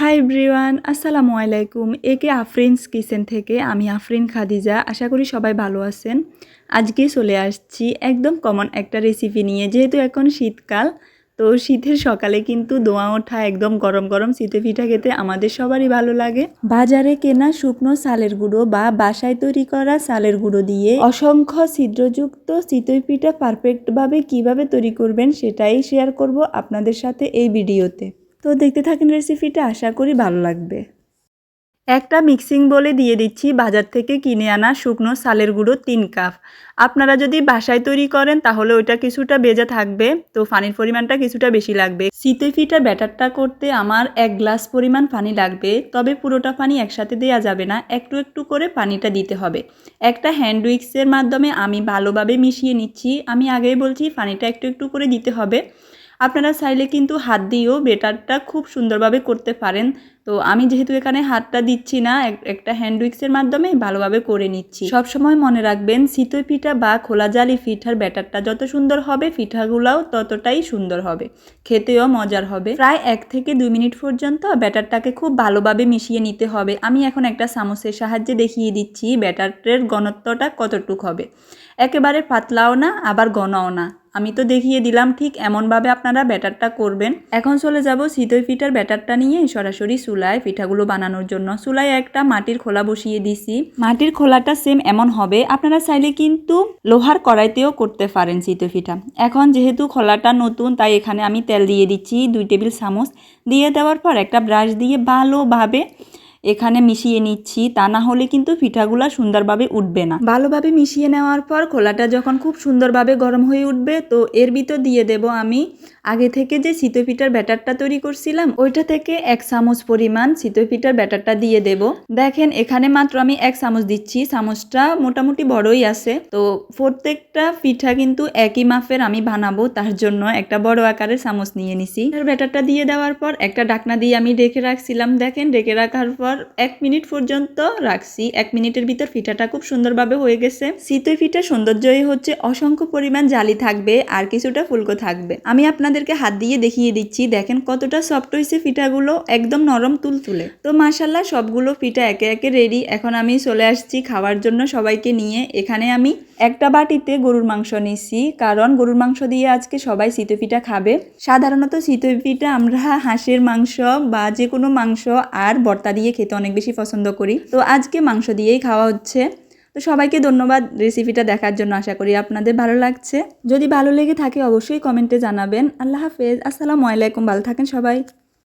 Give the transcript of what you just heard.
High ব্রিওয়ান আসসালামু আলাইকুম। একে আফরিনস কিচেন থেকে আমি আফরিন খাদিজা। আশা করি সবাই ভালো আছেন। আজকে চলে আসছি একদম কমন একটা রেসিপি নিয়ে। যেহেতু এখন শীতকাল, তো শীতের সকালে কিন্তু দোয়া ওঠা, একদম গরম গরম শীতে পিঠা খেতে আমাদের সবারই ভালো লাগে। বাজারে কেনা শুকনো সালের গুঁড়ো বা বাসায় তৈরি করা সালের গুঁড়ো দিয়ে অসংখ্য ছিদ্রযুক্ত চিতই পিঠা পারফেক্টভাবে কীভাবে তৈরি করবেন সেটাই শেয়ার করব আপনাদের সাথে এই ভিডিওতে। তো দেখতে থাকেন রেসিপিটা আশা করি ভালো লাগবে। একটা মিক্সিং বলে দিয়ে দিচ্ছি, বাজার থেকে কিনে আনা শুকনো সালের গুঁড়ো তিন কাপ। আপনারা যদি বাসায় তৈরি করেন, তাহলে ওইটা কিছুটা বেজা থাকবে, তো পানির পরিমাণটা কিছুটা বেশি লাগবে। চিতই ফিটা ব্যাটারটা করতে আমার এক গ্লাস পরিমাণ পানি লাগবে, তবে পুরোটা পানি একসাথে দেওয়া যাবে না, একটু একটু করে পানিটা দিতে হবে। একটা হ্যান্ড উইক্সের মাধ্যমে আমি ভালোভাবে মিশিয়ে নিচ্ছি। আমি আগেই বলছি, পানিটা একটু একটু করে দিতে হবে। আপনারা চাইলে কিন্তু হাত দিয়েও বেটারটা খুব সুন্দরভাবে করতে পারেন। তো আমি যেহেতু এখানে হাতটা দিচ্ছি না একটা হ্যান্ড উইক্সের মাধ্যমে ভালোভাবে করে নিচ্ছি। সব সময় মনে রাখবেন চিতই পিঠা বা খোলা জালি পিঠার ব্যাটারটা যত সুন্দর হবে, পিঠাগুলাও ততটাই সুন্দর হবে। খেতেও মজার হবে। প্রায় এক থেকে দুই মিনিট পর্যন্ত ব্যাটারটাকে খুব ভালোভাবে মিশিয়ে নিতে হবে। আমি এখন একটা চামচের সাহায্যে দেখিয়ে দিচ্ছি ব্যাটারের ঘনত্বটা কতটুক হবে। একেবারে পাতলাও না, আবার ঘনও না। আমি তো দেখিয়ে দিলাম, ঠিক এমনভাবে আপনারা ব্যাটারটা করবেন। এখন চলে যাব শীতই পিঠার ব্যাটারটা নিয়ে সরাসরি চুলায় পিঠাগুলো বানানোর জন্য। চুলায় একটা মাটির খোলা বসিয়ে দিছি। মাটির খোলাটা সেম এমন হবে, আপনারা চাইলে কিন্তু লোহার কড়াইতেও করতে পারেন শীতই পিঠা। এখন যেহেতু খোলাটা নতুন, তাই এখানে আমি তেল দিয়ে দিচ্ছি, দুই টেবিল চামচ। দিয়ে দেওয়ার পর একটা ব্রাশ দিয়ে ভালোভাবে এখানে মিশিয়ে নিচ্ছি, তা না হলে কিন্তু পিঠাগুলো সুন্দরভাবে উঠবে না। ভালোভাবে মিশিয়ে নেওয়ার পর খোলাটা যখন খুব সুন্দরভাবে গরম হয়ে উঠবে, তো এর ভিতর দিয়ে দেব আমি আগে থেকে যে পিঠার ব্যাটারটা তৈরি করছিলাম, ওইটা থেকে এক চামচ পরিমাণ পিঠার ব্যাটারটা দিয়ে দেব। দেখেন, এখানে মাত্র আমি এক চামচ দিচ্ছি, চামচটা মোটামুটি বড়ই আছে। তো প্রত্যেকটা পিঠা কিন্তু একই মাপের আমি বানাবো, তার জন্য একটা বড় আকারের চামচ নিয়ে নিছি। ব্যাটারটা দিয়ে দেওয়ার পর একটা ডাকনা দিয়ে আমি ডেকে রাখছিলাম। দেখেন ডেকে রাখার পর এক মিনিট পর্যন্ত রাখছি। এক মিনিটের ভিতর পিঠাটা খুব সুন্দরভাবে হয়ে গেছে। চিতই পিঠা সৌন্দর্যই হচ্ছে অসংখ্য পরিমাণ জালি থাকবে আর কিছুটা ফুলকো থাকবে। আমি আপনাদেরকে হাত দিয়ে দেখিয়ে দিচ্ছি, দেখেন কতটা সফট হয়েছে পিঠাগুলো একদম নরম তুল তুলে তো মাসাল্লাহ সবগুলো পিঠা একে একে রেডি এখন আমি চলে আসছি খাওয়ার জন্য সবাইকে নিয়ে। এখানে আমি একটা বাটিতে গরুর মাংস নিছি, কারণ গরুর মাংস দিয়ে আজকে সবাই চিতই পিঠা খাবে। সাধারণত চিতই পিঠা আমরা হাঁসের মাংস বা যে কোনো মাংস আর ভর্তা দিয়ে খেতে অনেক বেশি পছন্দ করি। তো আজকে মাংস দিয়েই খাওয়া হচ্ছে। তো সবাইকে ধন্যবাদ রেসিপিটা দেখার জন্য, আশা করি আপনাদের ভালো লাগছে। যদি ভালো লেগে থাকে অবশ্যই কমেন্টে জানাবেন। আল্লাহ হাফেজ, আসসালামু আলাইকুম, ভালো থাকেন সবাই।